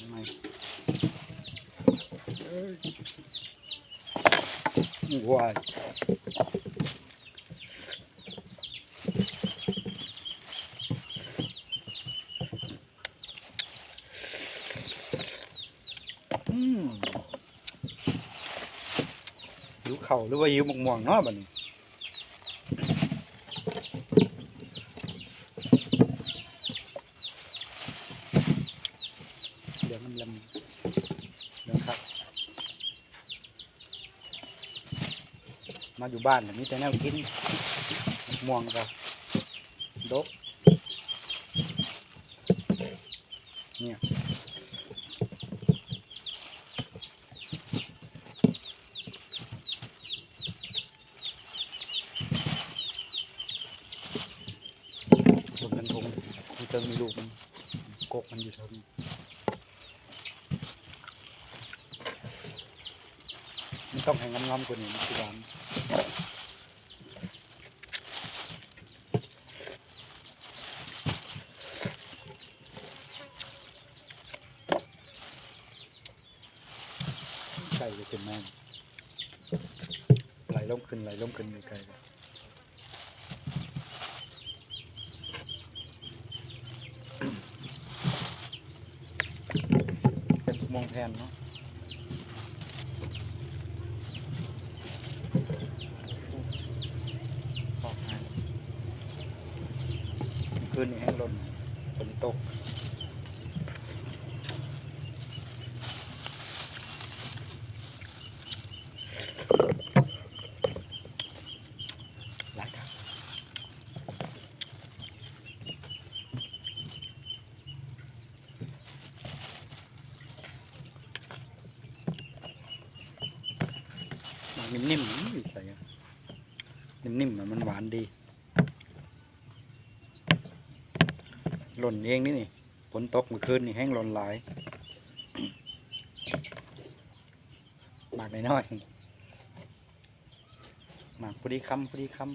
ทำไมเอ้ยว้ายอืมหิวเข่าหรือว่าหิวหมกม่วงเนาะบัดนี้ เดี๋ยวมัน ลำเดี๋ยวครับ มาอยู่บ้านแบบนี้แต่แนวกินม่วงก็ดกเนี่ยบนกันทงมันเติมมีลูกมันกกมันอยู่เท่านี้ มันต้องให้งงามๆกว่านี้นะที่ร้านไก่จะเป็นแม่ไหลล่มขึ้นไหลล่มขึ้นอยู่ไกลเลยเป็นมองแทนเนาะ ออกงาน คืนนี้แห้งลนฝนตกหลายครับมันนิ่มๆนี่ใส่อะนิ่มๆอะมันหวานดี หล่นเองนี่นี่ฝนตกเมื่อคืนนี่แห้งหล่นหลายหมากน้อยหมากพอดีคำพอดีคำ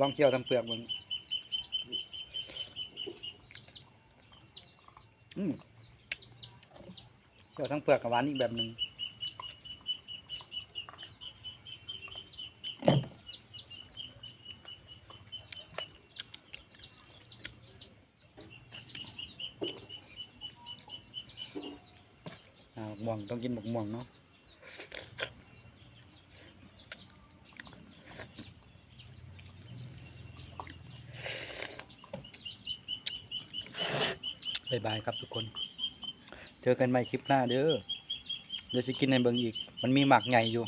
ลองเคี่ยวทำเปลือกมึง อืมเปลือกทั้งเปลือกกับหวานอีกแบบหนึ่งอ่าหมกม่วงต้องกินหมกม่วงเนาะ บายบายครับทุกคน เจอกันใหม่คลิปหน้าเด้อเดี๋ยวจะกินในเบิงอีก มันมีหมากใหญ่อยู่